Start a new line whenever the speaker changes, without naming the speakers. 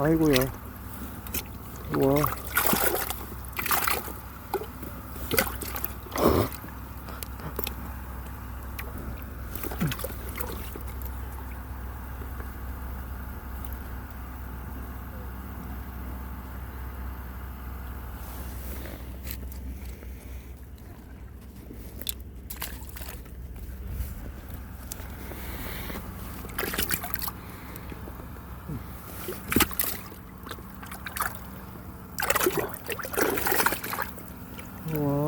아이고야. 우와. 우와.